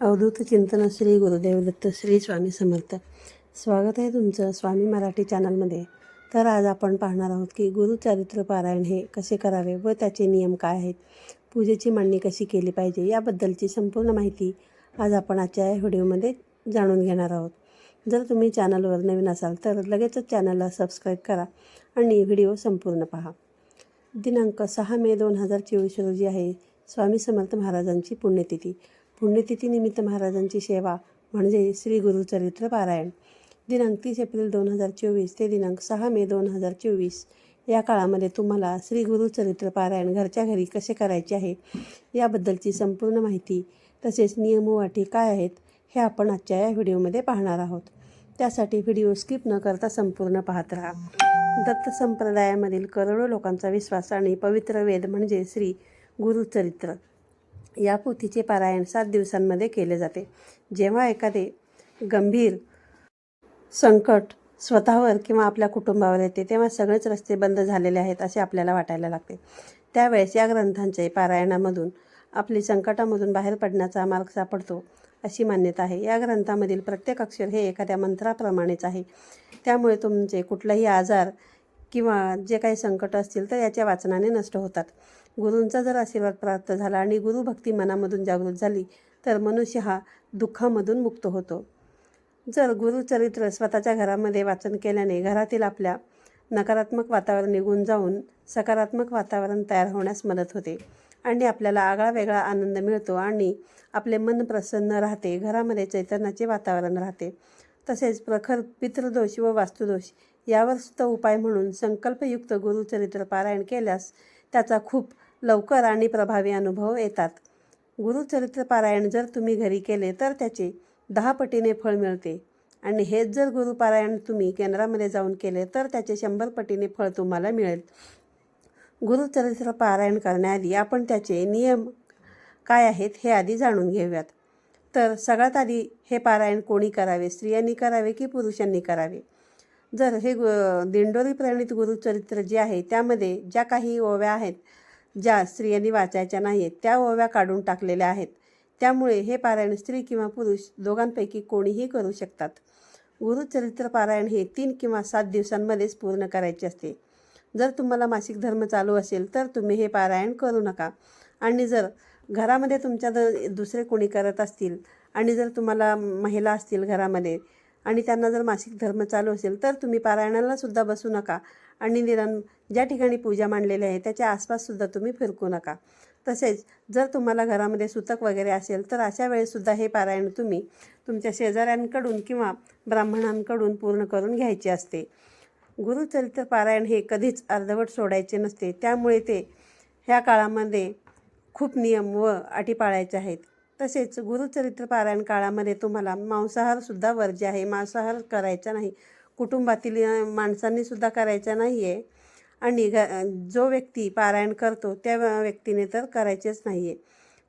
अवधूत चिंतन श्री गुरुदेव दत्त श्री स्वामी समर्थ. स्वागत आहे तुमचं स्वामी मराठी चॅनलमध्ये. तर आज आपण पाहणार आहोत की गुरुचरित्र पारायण हे कसे करावे व त्याचे नियम काय आहेत पूजेची मांडणी कशी केली पाहिजे याबद्दलची संपूर्ण माहिती आज आपण आजच्या व्हिडिओमध्ये जाणून घेणार आहोत. जर तुम्ही चॅनलवर नवीन असाल तर लगेचच चॅनलला सबस्क्राईब करा आणि व्हिडिओ संपूर्ण पहा. दिनांक सहा मे दोन हजार चोवीस रोजी आहे स्वामी समर्थ महाराजांची पुण्यतिथी. पुण्यतिथीनिमित्त महाराजांची सेवा म्हणजे श्री गुरुचरित्र पारायण. दिनांक तीस एप्रिल दोन हजार चोवीस ते दिनांक सहा मे दोन हजार चोवीस. या काळामध्ये तुम्हाला श्री गुरुचरित्र पारायण घरच्या घरी कसे करायचे आहे याबद्दलची संपूर्ण माहिती तसेच नियम व अटी काय आहेत हे आपण आजच्या या व्हिडिओमध्ये पाहणार आहोत. त्यासाठी व्हिडिओ स्किप न करता संपूर्ण पाहत राहा. दत्त संप्रदायामधील करोडो लोकांचा विश्वास आणि पवित्र वेद म्हणजे श्री गुरुचरित्र या पोथीचे पारायण सात दिवसांमध्ये केले जाते. जेव्हा एखादे गंभीर संकट स्वतःवर किंवा आपल्या कुटुंबावर येते तेव्हा सगळेच रस्ते बंद झालेले आहेत असे आपल्याला वाटायला लागते. त्यावेळेस या ग्रंथांचे पारायणामधून आपली संकटामधून बाहेर पडण्याचा मार्ग सापडतो अशी मान्यता आहे. या ग्रंथामधील प्रत्येक अक्षर हे एखाद्या मंत्राप्रमाणेच आहे. त्यामुळे तुमचे कुठलाही आजार किंवा जे काही संकट असतील तर याच्या वाचनाने नष्ट होतात. गुरूंचा जर आशीर्वाद प्राप्त झाला आणि गुरुभक्ती मनामधून जागृत झाली तर मनुष्य हा दुःखामधून मुक्त होतो. जर गुरुचरित्र स्वतःच्या घरामध्ये वाचन केल्याने घरातील आपल्या नकारात्मक वातावरण निघून जाऊन सकारात्मक वातावरण तयार होण्यास मदत होते आणि आपल्याला आगळा वेगळा आनंद मिळतो आणि आपले मन प्रसन्न राहते घरामध्ये चैतन्याचे वातावरण राहते. तसेच प्रखर पितृदोष व वास्तुदोष यावर सुद्धा उपाय म्हणून संकल्पयुक्त गुरुचरित्र पारायण केल्यास त्याचा खूप लवकर आणि प्रभावी अनुभव येतात. गुरुचरित्र पारायण जर तुम्ही घरी केले तर त्याचे दहा पटीने फळ मिळते. आणि हेच जर गुरुपारायण तुम्ही केंद्रामध्ये जाऊन केले तर त्याचे शंभर पटीने फळ तुम्हाला मिळेल. गुरुचरित्र पारायण करण्याआधी आपण त्याचे नियम काय आहेत हे आधी जाणून घेऊयात. तर सगळ्यात आधी हे पारायण कोणी करावे? स्त्रियांनी करावे की पुरुषांनी करावे? जर हे गु दिंडोरी प्रणित गुरुचरित्र जे आहे त्यामध्ये ज्या काही ओव्या आहेत ज्या स्त्रियांनी वाचायच्या नाही आहेत त्या ओव्या काढून टाकलेल्या आहेत. त्यामुळे हे पारायण स्त्री किंवा पुरुष दोघांपैकी कोणीही करू शकतात. गुरुचरित्र पारायण हे तीन किंवा सात दिवसांमध्येच पूर्ण करायचे असते. जर तुम्हाला मासिक धर्म चालू असेल तर तुम्ही हे पारायण करू नका. आणि जर घरामध्ये तुमच्या द दुसरे कोणी करत असतील आणि जर तुम्हाला महिला असतील घरामध्ये आणि त्यांना जर मासिक धर्म चालू असेल तर तुम्ही पारायणाला सुद्धा बसू नका. आणि निरन ज्या ठिकाणी पूजा मांडलेली आहे त्याच्या आसपाससुद्धा तुम्ही फिरकू नका. तसेच जर तुम्हाला घरामध्ये सुतक वगैरे असेल तर अशा वेळेसुद्धा हे पारायण तुम्ही तुमच्या शेजाऱ्यांकडून किंवा ब्राह्मणांकडून पूर्ण करून घ्यायचे असते. गुरुचरित्र पारायण हे कधीच अर्धवट सोडायचे नसते. त्यामुळे ते ह्या काळामध्ये खूप नियम व अटी पाळायच्या आहेत. तसेच गुरुचरित्र पारायण काळामध्ये तुम्हाला मांसाहारसुद्धा वर्ज्य आहे. मांसाहार करायचा नाही. कुटुंबातील माणसांनीसुद्धा करायचा नाही आहे आणि घ जो व्यक्ती पारायण करतो त्या व्यक्तीने तर करायचेच नाही आहे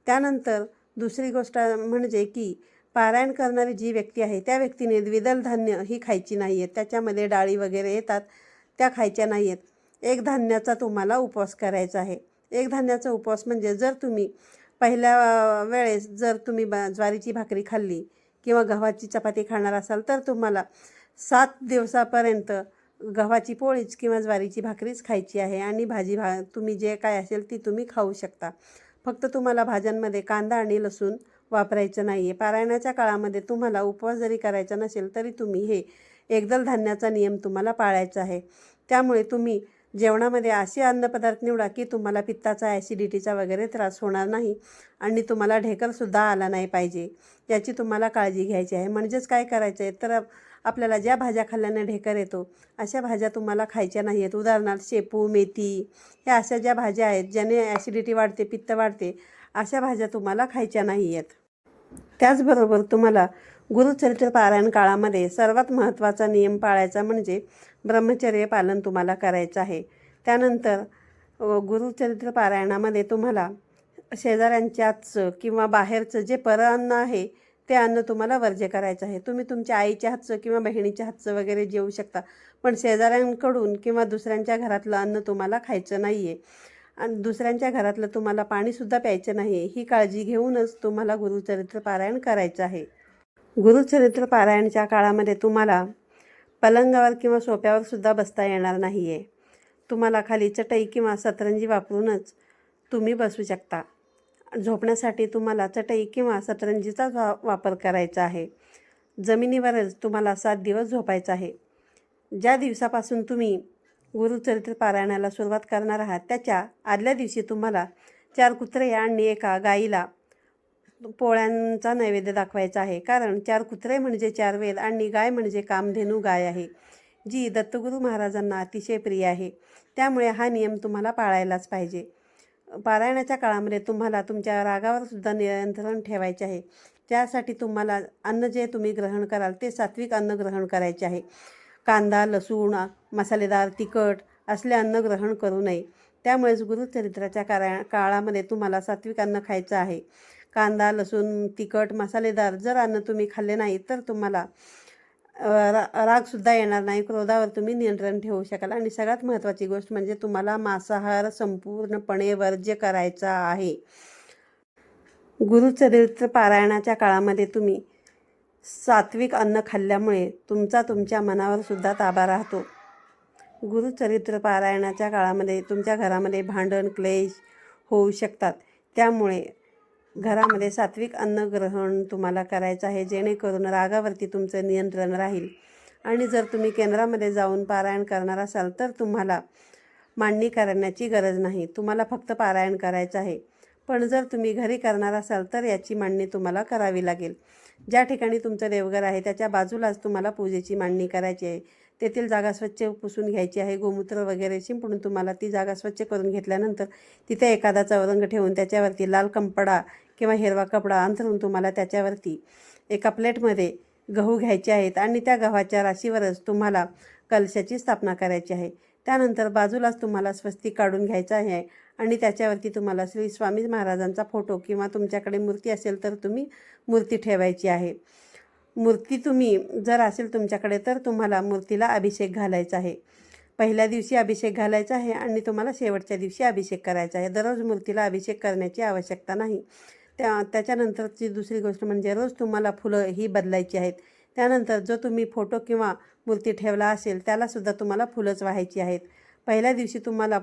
त्यानंतर दुसरी गोष्ट म्हणजे की पारायण करणारी जी व्यक्ती आहे त्या व्यक्तीने द्विदल धान्य ही खायची नाही आहेत त्याच्यामध्ये डाळी वगैरे येतात त्या खायच्या नाही आहेत एक धान्याचा तुम्हाला उपवास करायचा आहे. एक धान्याचा उपवास म्हणजे जर तुम्ही पहिल्या वेळेस जर तुम्ही ब ज्वारीची भाकरी खाल्ली किंवा गव्हाची चपाती खाणार असाल तर तुम्हाला सात दिवसापर्यंत गव्हाची पोळीच किंवा ज्वारीची भाकरीच खायची आहे आणि भाजी भा तुम्ही जे काय असेल ती तुम्ही खाऊ शकता. फक्त तुम्हाला भाज्यांमध्ये कांदा आणि लसूण वापरायचं नाही आहे पारायणाच्या काळामध्ये तुम्हाला उपवास जरी करायचा नसेल तरी तुम्ही हे एकदल धान्याचा नियम तुम्हाला पाळायचा आहे. त्यामुळे तुम्ही जेवणामध्ये असे अन्नपदार्थ निवडा की तुम्हाला पित्ताचा ॲसिडिटीचा वगैरे त्रास होणार नाही आणि तुम्हाला ढेकरसुद्धा आला नाही पाहिजे. याची तुम्हाला काळजी घ्यायची आहे. म्हणजेच काय करायचं आहे तर आपल्याला ज्या भाज्या खाल्ल्याने ढेकर येतो अशा भाज्या तुम्हाला खायच्या नाही आहेत उदाहरणार्थ शेपू मेथी ह्या अशा ज्या भाज्या आहेत ज्याने ॲसिडिटी वाढते पित्त वाढते अशा भाज्या तुम्हाला खायच्या नाही आहेत त्याचबरोबर तुम्हाला गुरुचरित्र पारायण काळामध्ये सर्वात महत्त्वाचा नियम पाळायचा म्हणजे ब्रह्मचर्य पालन तुम्हाला करायचं आहे. त्यानंतर गुरुचरित्र पारायणामध्ये तुम्हाला शेजाऱ्यांच्याच किंवा बाहेरचं जे परअन्न आहे ते अन्न तुम्हाला वर्ज्य करायचं आहे. तुम्ही तुमच्या आईच्या हातचं किंवा बहिणीच्या हातचं वगैरे जेवू शकता पण शेजाऱ्यांकडून किंवा दुसऱ्यांच्या घरातलं अन्न तुम्हाला खायचं नाही आहे आणि दुसऱ्यांच्या घरातलं तुम्हाला पाणीसुद्धा प्यायचं नाही ही काळजी घेऊनच तुम्हाला गुरुचरित्र पारायण करायचं आहे. गुरुचरित्र पारायणच्या काळामध्ये तुम्हाला पलंगावर किंवा सोप्यावर सुद्धा बसता येणार नाही आहे तुम्हाला खाली चटई किंवा सतरंजी वापरूनच तुम्ही बसू शकता. झोपण्यासाठी तुम्हाला चटई किंवा सतरंजीचाच वा वापर करायचा आहे. जमिनीवरच तुम्हाला सात दिवस झोपायचं आहे. ज्या दिवसापासून तुम्ही गुरुचरित्र पारायणाला सुरुवात करणार आहात त्याच्या आदल्या दिवशी तुम्हाला चार कुत्रे आणि एका गाईला पोळ्यांचा नैवेद्य दाखवायचा आहे. कारण चार कुत्रे म्हणजे चार वेल आणि गाय म्हणजे कामधेनू गाय आहे. जी दत्तगुरू महाराजांना अतिशय प्रिय आहे. त्यामुळे हा नियम तुम्हाला पाळायलाच पाहिजे. पारायणाच्या काळामध्ये तुम्हाला तुमच्या रागावर सुद्धा नियंत्रण ठेवायचे आहे. त्यासाठी तुम्हाला अन्न जे तुम्ही ग्रहण कराल ते सात्विक अन्न ग्रहण करायचे आहे. कांदा लसूण मसालेदार तिखट असले अन्न ग्रहण करू नये. त्यामुळेच गुरुचरित्राच्या कारा काळामध्ये तुम्हाला सात्विक अन्न खायचं आहे. कांदा लसूण तिखट मसालेदार जर अन्न तुम्ही खाल्ले नाही तर तुम्हाला रा रागसुद्धा येणार नाही. क्रोधावर तुम्ही नियंत्रण ठेवू शकाल. आणि सगळ्यात महत्त्वाची गोष्ट म्हणजे तुम्हाला मांसाहार संपूर्णपणे वर्ज्य करायचा आहे. गुरुचरित्र पारायणाच्या काळामध्ये तुम्ही सात्विक अन्न खाल्ल्यामुळे तुमचा तुमच्या मनावर सुद्धा ताबा राहतो. गुरुचरित्र पारायणाच्या काळामध्ये तुमच्या घरामध्ये भांडण क्लेश होऊ शकतात. त्यामुळे घरामध्ये सात्विक अन्न ग्रहण तुम्हाला करायचं आहे जेणेकरून रागावरती तुमचं नियंत्रण राहील. आणि जर तुम्ही केंद्रामध्ये जाऊन पारायण करणार असाल तर तुम्हाला मांडणी करण्याची गरज नाही. तुम्हाला फक्त पारायण करायचं आहे. पण जर तुम्ही घरी करणार असाल तर याची मांडणी तुम्हाला करावी लागेल. ज्या ठिकाणी तुमचं देवघर आहे त्याच्या बाजूलाच तुम्हाला पूजेची मांडणी करायची आहे. तेथील जागा स्वच्छ पुसून घ्यायची आहे. गोमूत्र वगैरे शिंपडून तुम्हाला ती जागा स्वच्छ करून घेतल्यानंतर तिथे एखादा चौरंग ठेवून त्याच्यावरती लाल कंपडा किंवा हिरवा कपडा अंथरून तुम्हाला त्याच्यावरती एका प्लेटमध्ये गहू घ्यायचे आहेत आणि त्या गव्हाच्या राशीवरच तुम्हाला कलशाची स्थापना करायची आहे. त्यानंतर बाजूलाच तुम्हाला स्वस्तिक काढून घ्यायचं आहे आणि त्याच्यावरती तुम्हाला श्री स्वामी महाराजांचा फोटो किंवा तुमच्याकडे मूर्ती असेल तर तुम्ही मूर्ती ठेवायची आहे. मूर्ती तुम्ही जर असेल तुमच्याकडे तर तुम्हाला मूर्तीला अभिषेक घालायचा आहे. पहिल्या दिवशी अभिषेक घालायचा आहे आणि तुम्हाला शेवटच्या दिवशी अभिषेक करायचा आहे. दररोज मूर्तीला अभिषेक करण्याची आवश्यकता नाही. त्या त्याच्यानंतरची दुसरी गोष्ट म्हणजे रोज तुम्हाला फुलं ही बदलायची आहेत. त्यानंतर जो तुम्ही फोटो किंवा मूर्ती ठेवला असेल त्यालासुद्धा तुम्हाला फुलंच वाहायची आहेत. पहिल्या दिवशी तुम्हाला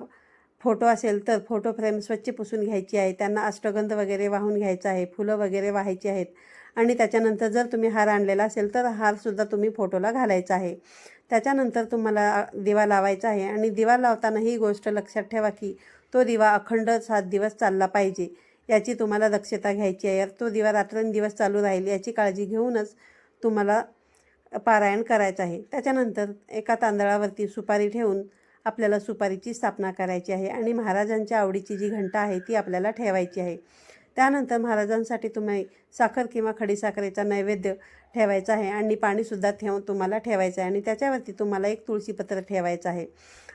फोटो असेल तर फोटो फ्रेम स्वच्छ पुसून घ्यायची आहे. त्यांना अष्टगंध वगैरे वाहून घ्यायचं आहे फुलं वगैरे वाहायची आहेत. आणि त्याच्यानंतर जर तुम्ही हार आणलेला असेल तर हारसुद्धा तुम्ही फोटोला घालायचा आहे. त्याच्यानंतर तुम्हाला दिवा लावायचा आहे आणि दिवा लावताना ही गोष्ट लक्षात ठेवा की तो दिवा अखंड सात दिवस चालला पाहिजे याची तुम्हाला दक्षता घ्यायची आहे. तो दिवा रात्रंदिवस चालू राहील याची काळजी घेऊनच तुम्हाला पारायण करायचं आहे. त्याच्यानंतर एका तांदळावरती सुपारी ठेवून आपल्याला सुपारीची स्थापना करायची आहे आणि महाराजांच्या आवडीची जी घंटा आहे ती आपल्याला ठेवायची आहे. त्यानंतर महाराजांसाठी तुम्ही साखर किंवा खडीसाखरेचा नैवेद्य ठेवायचा आहे आणि पाणीसुद्धा ठेवून तुम्हाला ठेवायचं आहे आणि त्याच्यावरती तुम्हाला एक तुळशीपत्र ठेवायचं आहे.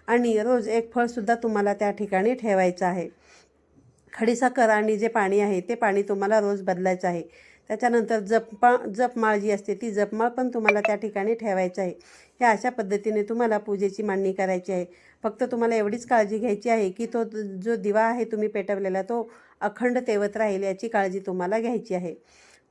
आणि रोज एक फळसुद्धा तुम्हाला त्या ठिकाणी ठेवायचं आहे. खडीसाखर आणि जे पाणी आहे ते पाणी तुम्हाला रोज बदलायचं आहे. त्याच्यानंतर जपमा जपमाळ जी असते ती जपमाळ पण तुम्हाला त्या ठिकाणी ठेवायचं आहे. ह्या अशा पद्धतीने तुम्हाला पूजेची मांडणी करायची आहे. फक्त तुम्हाला एवढीच काळजी घ्यायची आहे की तो जो दिवा आहे तुम्ही पेटवलेला तो अखंड तेवत राहील याची काळजी तुम्हाला घ्यायची आहे.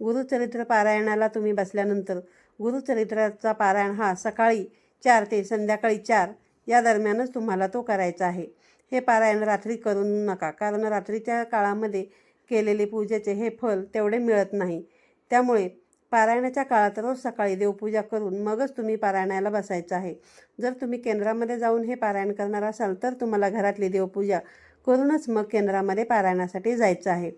गुरुचरित्र पारायणाला तुम्ही बसल्यानंतर गुरुचरित्राचा पारायण हा सकाळी चार ते संध्याकाळी चार या दरम्यानच तुम्हाला तो करायचा आहे. हे पारायण रात्री करू नका कारण रात्रीच्या काळामध्ये केलेले पूजेचे हे फल तेवढे मिळत नाही. त्यामुळे पारायणाच्या काळात रोज सकाळी देवपूजा करून मगच तुम्ही पारायणाला बसायचं आहे. जर तुम्ही केंद्रामध्ये जाऊन हे पारायण करणार असाल तर तुम्हाला घरातली देवपूजा करूनच मग केंद्रामध्ये पारायणासाठी जायचं आहे.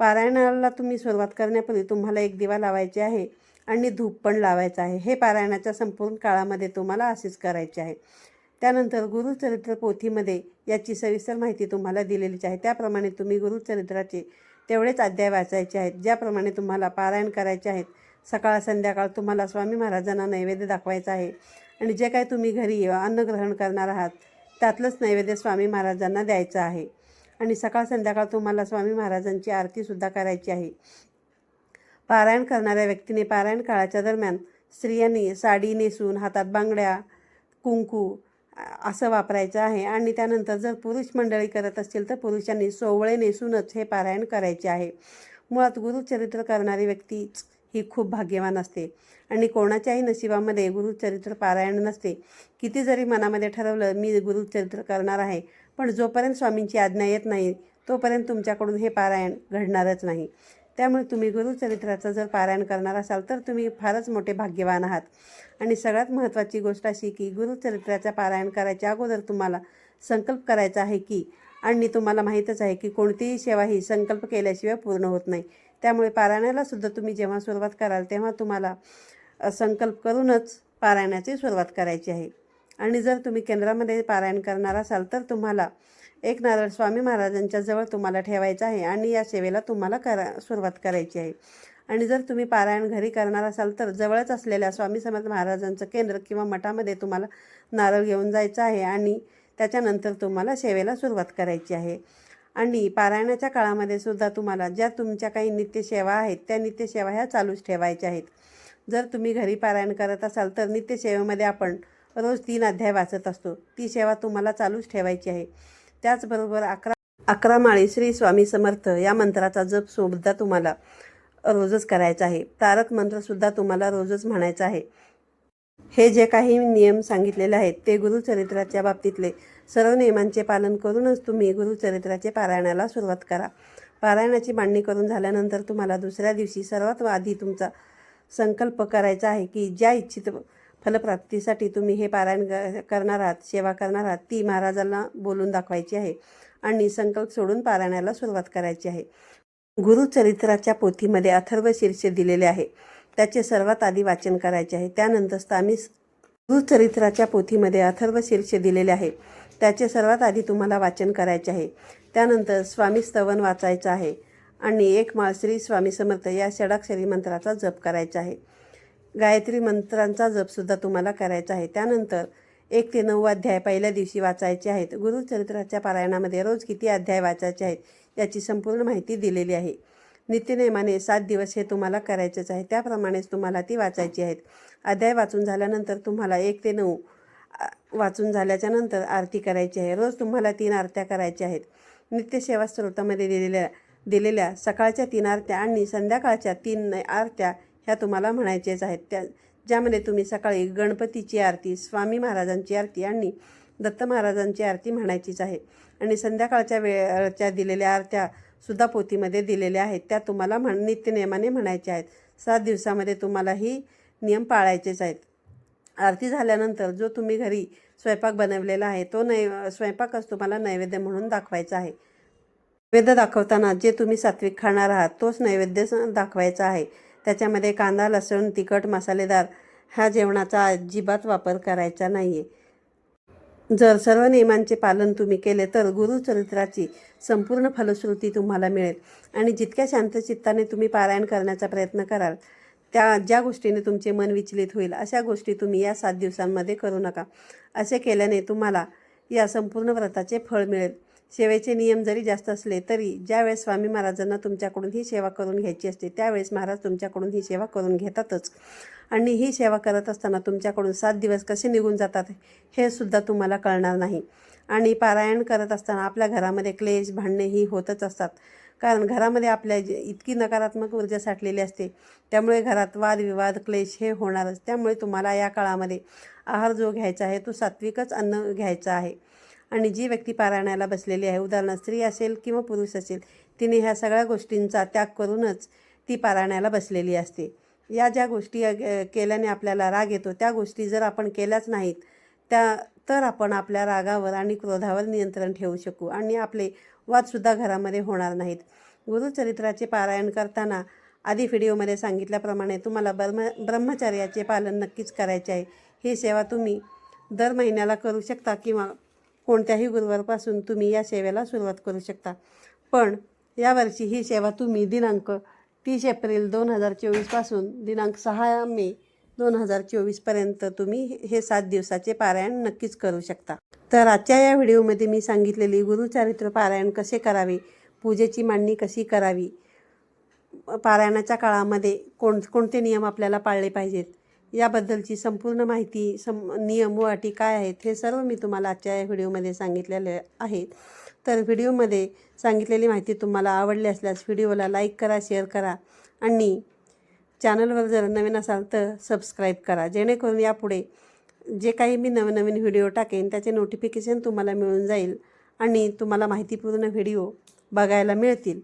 पारायणाला तुम्ही सुरुवात करण्यापूर्वी तुम्हाला एक दिवा लावायचे आहे आणि धूप पण लावायचं आहे. हे पारायणाच्या संपूर्ण काळामध्ये तुम्हाला असेच करायचे आहे. त्यानंतर गुरुचरित्र पोथीमध्ये याची सविस्तर माहिती तुम्हाला दिलेलीच आहे. त्याप्रमाणे तुम्ही गुरुचरित्राचे तेवढेच अध्याय वाचायचे आहेत. ज्याप्रमाणे तुम्हाला पारायण करायचे आहेत. सकाळ संध्याकाळ तुम्हाला स्वामी महाराजांना नैवेद्य दाखवायचा आहे. आणि जे काय तुम्ही घरी अन्न ग्रहण करणार आहात त्यातलंच नैवेद्य स्वामी महाराजांना द्यायचं आहे. आणि सकाळ संध्याकाळ तुम्हाला स्वामी महाराजांची आरतीसुद्धा करायची आहे. पारायण करणाऱ्या व्यक्तीने पारायण काळाच्या दरम्यान स्त्रियांनी साडी नेसून हातात बांगड्या कुंकू असं वापरायचं आहे. आणि त्यानंतर जर पुरुष मंडळी करत असतील तर पुरुषांनी सोवळे नेसूनच हे पारायण करायचे आहे. मुळात गुरुचरित्र करणारी व्यक्तीच ही खूप भाग्यवान असते. आणि कोणाच्याही नशिबामध्ये गुरुचरित्र पारायण नसते. किती जरी मनामध्ये ठरवलं मी गुरुचरित्र करणार आहे. पण जोपर्यंत स्वामींची आज्ञा येत नाही तोपर्यंत तुमच्याकडून हे पारायण घडणारच नाही. त्यामुळे तुम्ही गुरुचरित्राचं जर पारायण करणार असाल तर तुम्ही फारच मोठे भाग्यवान आहात. आणि सगळ्यात महत्त्वाची गोष्ट अशी की गुरुचरित्राचं पारायण करायच्या अगोदर तुम्हाला संकल्प करायचा आहे की आणि तुम्हाला माहीतच आहे की कोणतीही सेवा ही संकल्प केल्याशिवाय पूर्ण होत नाही. त्यामुळे पारायणाला सुद्धा तुम्ही जेव्हा सुरुवात कराल तेव्हा तुम्हाला संकल्प करूनच पारायणाची सुरुवात करायची आहे. आणि जर तुम्ही केंद्रामध्ये पारायण करणार असाल तर तुम्हाला एक नारळ स्वामी महाराजांच्या जवळ तुम्हाला ठेवायचा आहे आणि या सेवेला तुम्हाला करा सुरुवात करायची आहे. आणि जर तुम्ही पारायण घरी करणार असाल तर जवळच असलेल्या स्वामी समर्थ महाराजांचं केंद्र किंवा मठामध्ये तुम्हाला नारळ घेऊन जायचं आहे आणि त्याच्यानंतर तुम्हाला सेवेला सुरुवात करायची आहे. आणि पारायणाच्या काळामध्ये सुद्धा तुम्हाला ज्या तुमच्या काही नित्यसेवा आहेत त्या नित्यसेवा ह्या चालूच ठेवायच्या आहेत. जर तुम्ही घरी पारायण करत असाल तर नित्यसेवेमध्ये आपण रोज तीन अध्याय वाचत असतो. ती सेवा तुम्हाला चालूच ठेवायची आहे. त्याचबरोबर अकरा अकरा माळी श्री स्वामी समर्थ या मंत्राचा जप सुद्धा तुम्हाला रोजच करायचा आहे. तारक मंत्रसुद्धा तुम्हाला रोजच म्हणायचा आहे. हे जे काही नियम सांगितलेले आहेत ते गुरुचरित्राच्या बाबतीतले सर्व नियमांचे पालन करूनच तुम्ही गुरुचरित्राचे पारायणाला सुरुवात करा. पारायणाची मांडणी करून झाल्यानंतर तुम्हाला दुसऱ्या दिवशी सर्वात आधी तुमचा संकल्प करायचा आहे की ज्या इच्छित फलप्राप्तीसाठी तुम्ही हे पारायण ग- करणार आहात सेवा करणार आहात ती महाराजांना बोलून दाखवायची आहे आणि संकल्प सोडून पारायणाला सुरुवात करायची आहे. गुरुचरित्राच्या पोथीमध्ये अथर्व शीर्ष दिलेले आहे. त्याचे सर्वात आधी वाचन करायचे आहे. त्यानंतर आम्ही गुरुचरित्राच्या पोथीमध्ये अथर्व शीर्ष दिलेले आहे. त्याचे सर्वात आधी तुम्हाला वाचन करायचे आहे. त्यानंतर स्वामी स्तवन वाचायचं आहे आणि एक माळ श्री स्वामी समर्थ या षडाक्षरी मंत्राचा जप करायचा आहे. गायत्री मंत्रांचा जपसुद्धा तुम्हाला करायचा आहे. त्यानंतर एक ते नऊ अध्याय पहिल्या दिवशी वाचायचे आहेत. गुरुचरित्राच्या पारायणामध्ये रोज किती अध्याय वाचायचे आहेत याची संपूर्ण माहिती दिलेली आहे. नित्यनेमाने सात दिवस हे तुम्हाला करायचेच आहे. त्याप्रमाणेच तुम्हाला ती वाचायची आहेत. अध्याय वाचून झाल्यानंतर तुम्हाला एक ते नऊ वाचून झाल्याच्यानंतर आरती करायची आहे. रोज तुम्हाला तीन आरत्या करायच्या आहेत. नित्यसेवा स्त्रोतामध्ये दिलेल्या दिलेल्या सकाळच्या तीन आरत्या आणि संध्याकाळच्या तीन आरत्या ह्या तुम्हाला म्हणायचेच आहेत. त्या ज्यामध्ये तुम्ही सकाळी गणपतीची आरती स्वामी महाराजांची आरती आणि दत्त महाराजांची आरती म्हणायचीच आहे. आणि संध्याकाळच्या वेळच्या दिलेल्या आरत्या सुद्धा पोथीमध्ये दिलेल्या आहेत. त्या तुम्हाला म्हण नित्यनियमाने म्हणायच्या आहेत. सात दिवसामध्ये तुम्हाला ही नियम पाळायचेच आहेत. आरती झाल्यानंतर जो तुम्ही घरी स्वयंपाक बनवलेला आहे तो नै स्वयंपाकच तुम्हाला नैवेद्य म्हणून दाखवायचा आहे. नैवेद्य दाखवताना जे तुम्ही सात्विक खाणार आहात तोच नैवेद्य स- दाखवायचा आहे. त्याच्यामध्ये कांदा लसूण तिखट मसालेदार ह्या जेवणाचा अजिबात वापर करायचा नाही आहे जर सर्व नियमांचे पालन तुम्ही केले तर गुरुचरित्राची संपूर्ण फलश्रुती तुम्हाला मिळेल. आणि जितक्या शांतचित्ताने तुम्ही पारायण करण्याचा प्रयत्न कराल त्या ज्या गोष्टीने तुमचे मन विचलित होईल अशा गोष्टी तुम्ही या सात दिवसांमध्ये करू नका. असे केल्याने तुम्हाला या संपूर्ण व्रताचे फळ मिळेल. सेवेचे नियम जरी जास्त असले तरी ज्यावेळेस स्वामी महाराजांना तुमच्याकडून ही सेवा करून घ्यायची असते त्यावेळेस महाराज तुमच्याकडून ही सेवा करून घेतातच. आणि ही सेवा करत असताना तुमच्याकडून सात दिवस कसे निघून जातात हे सुद्धा तुम्हाला कळणार नाही. आणि पारायण करत असताना आपल्या घरामध्ये क्लेश भांडणे ही होतच असतात. कारण घरामध्ये आपल्या इतकी नकारात्मक ऊर्जा साठलेली असते त्यामुळे घरात वादविवाद क्लेश हे होणारच. त्यामुळे तुम्हाला या काळामध्ये आहार जो घ्यायचा आहे तो सात्विकच अन्न घ्यायचा आहे. आणि जी व्यक्ती पारायणाला बसलेली आहे उदाहरणार्थ स्त्री असेल किंवा पुरुष असेल तिने ह्या सगळ्या गोष्टींचा त्याग करूनच ती पारायणाला बसलेली असते. या ज्या गोष्टी केल्याने आपल्याला राग येतो त्या गोष्टी जर आपण केल्याच नाहीत त्या तर आपण आपल्या रागावर आणि क्रोधावर नियंत्रण ठेवू शकू आणि आपले वादसुद्धा घरामध्ये होणार नाहीत. गुरुचरित्राचे पारायण करताना आधी व्हिडिओमध्ये सांगितल्याप्रमाणे तुम्हाला ब्रह्म ब्रह्मचर्याचे पालन नक्कीच करायचे आहे. ही सेवा तुम्ही दर महिन्याला करू शकता किंवा कोणत्याही गुरुवारपासून तुम्ही या सेवेला सुरुवात करू शकता. पण यावर्षी ही सेवा तुम्ही दिनांक तीस एप्रिल दोन हजार चोवीसपासून दिनांक सहा मे दोन हजार चोवीसपर्यंत तुम्ही हे सात दिवसाचे पारायण नक्कीच करू शकता. तर आजच्या या व्हिडिओमध्ये मी सांगितलेली गुरुचारित्र पारायण कसे करावे पूजेची मांडणी कशी करावी पारायणाच्या काळामध्ये कोण कोणते नियम आपल्याला पाळले पाहिजेत याबद्दलची संपूर्ण माहिती सम नियम व अटी काय आहेत हे सर्व मी तुम्हाला आजच्या या व्हिडिओमध्ये सांगितलेले आहे तर व्हिडिओमध्ये सांगितलेली माहिती तुम्हाला आवडली असल्यास व्हिडिओला लाईक करा शेअर करा आणि चॅनलवर जर नवीन असाल तर सबस्क्राईब करा. जेणेकरून यापुढे जे काही मी नवनवीन व्हिडिओ टाकेन त्याचे नोटिफिकेशन तुम्हाला मिळून जाईल आणि तुम्हाला माहितीपूर्ण व्हिडिओ बघायला मिळतील.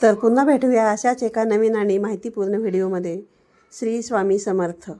तर पुन्हा भेटूया अशाच एका नवीन आणि माहितीपूर्ण व्हिडिओमध्ये श्री स्वामी समर्थ.